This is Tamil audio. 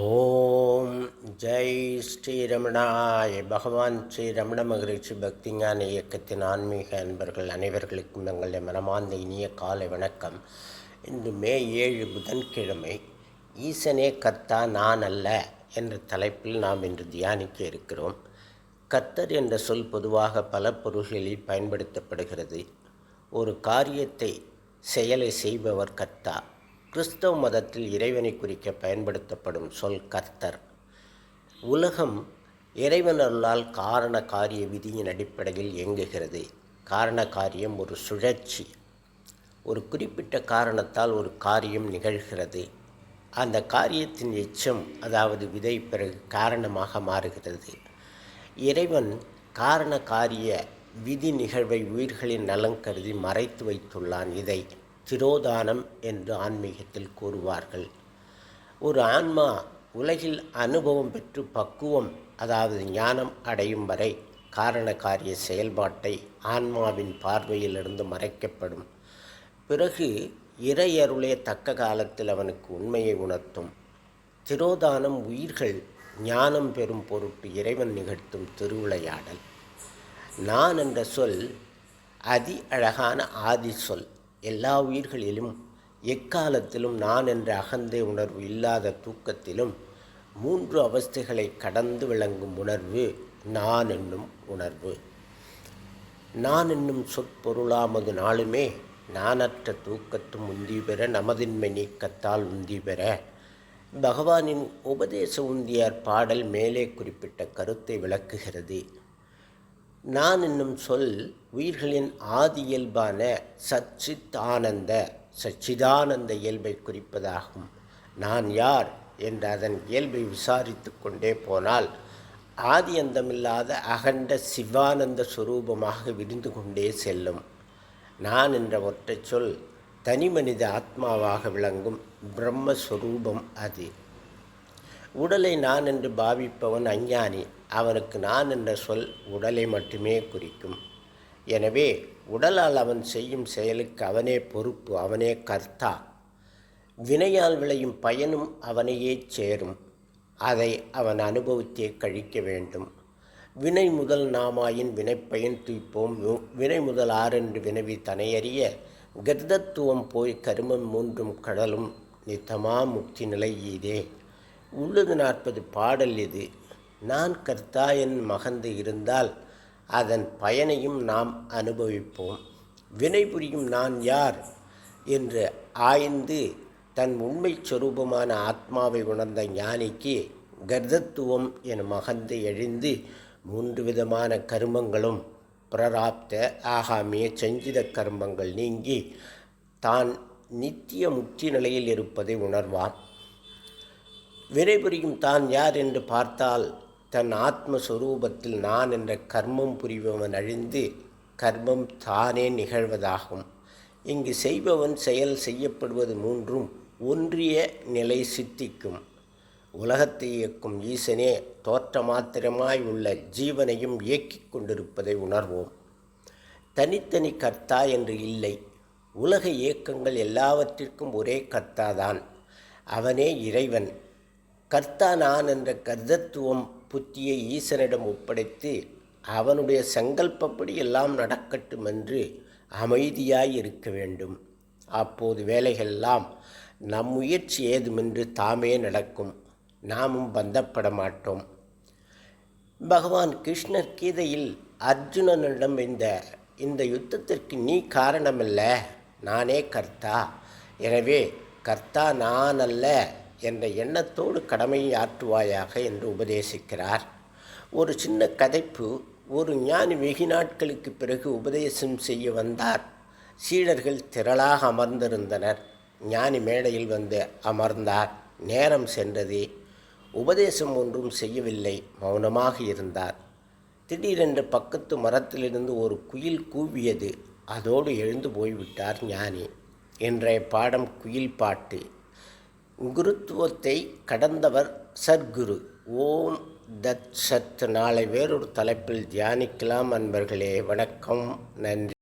ஓம் ஜெய் ஸ்ரீரமணாய் பகவான் ஸ்ரீ ரமண மகரிஷி பக்திஞான இயக்கத்தின் ஆன்மீக அன்பர்கள் அனைவர்களுக்கும் எங்களுடைய மனமார்ந்த இனிய காலை வணக்கம். இன்று மே ஏழு புதன்கிழமை ஈசனே கர்த்தா நான் அல்ல என்ற தலைப்பில் நாம் இன்று தியானிக்க இருக்கிறோம். கர்த்தர் என்ற சொல் பொதுவாக பல பொருள்களில் பயன்படுத்தப்படுகிறது. ஒரு காரியத்தை செயலை செய்பவர் கர்த்தா. கிறிஸ்தவ மதத்தில் இறைவனை குறிக்க பயன்படுத்தப்படும் சொல் கர்த்தர். உலகம் இறைவனருளால் காரண காரிய விதியின் அடிப்படையில் இயங்குகிறது. காரண காரியம் ஒரு சுழற்சி. ஒரு குறிப்பிட்ட காரணத்தால் ஒரு காரியம் நிகழ்கிறது. அந்த காரியத்தின் எச்சம் அதாவது விதை பிறகு காரணமாக மாறுகிறது. இறைவன் காரண காரிய விதி நிகழ்வை உயிர்களின் நலன் கருதி மறைத்து வைத்துள்ளான். இதை திரோதானம் என்று ஆன்மீகத்தில் கூறுவார்கள். ஒரு ஆன்மா உலகில் அனுபவம் பெற்று பக்குவம் அதாவது ஞானம் அடையும் வரை காரண காரிய செயல்பாட்டை ஆன்மாவின் பார்வையிலிருந்து மறைக்கப்படும். பிறகு இறையருளே தக்க காலத்தில் அவனுக்கு உண்மையை உணர்த்தும். திரோதானம் உயிர்கள் ஞானம் பெறும் பொருட்டு இறைவன் நிகழ்த்தும் திருவிளையாடல். நான் என்ற சொல் அதி அழகான ஆதி சொல். எல்லா உயிர்களிலும் எக்காலத்திலும் நான் என்ற அகந்தை உணர்வு இல்லாத தூக்கத்திலும் மூன்று அவஸ்தைகளை கடந்து விளங்கும் உணர்வு நான் என்னும் உணர்வு. நான் என்னும் சொற்பொருளாமது நாளுமே நானற்ற தூக்கத்தும் உந்தி பெற நமதின்மை நீக்கத்தால் உந்தி பெற. பகவானின் உபதேச உந்தியார் பாடல் மேலே குறிப்பிட்ட கருத்தை விளக்குகிறது. நான் என்னும் சொல் உயிர்களின் ஆதி இயல்பான சச்சித் ஆனந்த சச்சிதானந்த இயல்பை குறிப்பதாகும். நான் யார் என்று அதன் இயல்பை விசாரித்து கொண்டே போனால் ஆதி அந்தமில்லாத அகண்ட சிவானந்த சுரூபமாக விரிந்து கொண்டே செல்லும். நான் என்ற ஒற்றை சொல் தனி மனித ஆத்மாவாக விளங்கும் பிரம்மஸ்வரூபம் அது. உடலை நான் என்று பாவிப்பவன் அஞ்ஞானி. அவனுக்கு நான் என்ற சொல் உடலை மட்டுமே குறிக்கும். எனவே உடலால் அவன் செய்யும் செயலுக்கு அவனே பொறுப்பு அவனே கர்த்தா. வினையால் விளையும் பயனும் அவனையே சேரும். அதை அவன் அனுபவித்தே கழிக்க வேண்டும். வினை முதல் நாமாயின் வினைப்பயன் தூய்ப்போம் வினை முதல் ஆறென்று வினவி தனையறிய கர்தத்துவம் போய் கருமம் மூன்றும் கடலும். நித்தமா முக்தி நிலை இதே உள்ளது நாற்பது பாடல் இது. நான் கர்த்தா என் மகந்து இருந்தால் அதன் பயனையும் நாம் அனுபவிப்போம். வினை புரியும் நான் யார்? என்று ஆய்ந்து தன் உண்மை சொரூபமான ஆத்மாவை உணர்ந்த ஞானிக்கு கர்தத்துவம் என் மகந்து எழுந்து மூன்று விதமான கருமங்களும் பிரராப்த ஆகாமிய செஞ்சித கர்மங்கள் நீங்கி தான் நித்திய முக்தி நிலையில் இருப்பதை உணர்வான் வினைபுரியும் தான் யார் என்று பார்த்தால் தன் ஆத்மஸ்வரூபத்தில் நான் என்ற கர்மம் புரிபவன் அழிந்து கர்மம் தானே நிகழ்வதாகும். இங்கு செய்பவன் செயல் செய்யப்படுவது மூன்றும் ஒன்றிய நிலை சித்திக்கும். உலகத்தை இயக்கும் ஈசனே தோற்ற மாத்திரமாய் உள்ள ஜீவனையும் இயக்கிக் கொண்டிருப்பதை உணர்வோம். தனித்தனி கர்த்தா என்று இல்லை உலக இயக்கங்கள் எல்லாவற்றிற்கும் ஒரே கர்த்தாதான். அவனே இறைவன். கர்த்தா நான் என்ற கர்த்தத்துவம் புத்தியை ஈசனிடம் ஒப்படைத்து அவனுடைய சங்கல்பப்படி எல்லாம் நடக்கட்டும் என்று அமைதியாய் இருக்க வேண்டும். அப்போது வேலைகள்லாம் நம் முயற்சி ஏதுமென்று தாமே நடக்கும். நாமும் பந்தப்பட மாட்டோம். பகவான் கிருஷ்ணர் கீதையில் அர்ஜுனனிடம் இந்த இந்த யுத்தத்திற்கு நீ காரணமல்ல. நானே கர்த்தா. எனவே கர்த்தா நான் அல்ல என்ற எண்ணத்தோடு கடமையை ஆற்றுவாயாக என்று உபதேசிக்கிறார். ஒரு சின்ன கதைப்பு ஒரு ஞானி வெகு நாட்களுக்கு பிறகு உபதேசம் செய்ய வந்தார். சீடர்கள் திரளாக அமர்ந்திருந்தனர். ஞானி மேடையில் வந்து அமர்ந்தார். நேரம் சென்றது. உபதேசம் ஒன்றும் செய்யவில்லை. மௌனமாக இருந்தார். திடீரென்று பக்கத்து மரத்திலிருந்து ஒரு குயில் கூவியது. அதோடு எழுந்து போய்விட்டார் ஞானி. இன்றைய பாடம் குயில் பாட்டு. குருத்துவத்தை கடந்தவர் சத்குரு. ஓம் தத் சத். நாளை வேறொரு தலைப்பில் தியானிக்கலாம் அன்பர்களே. வணக்கம். நன்றி.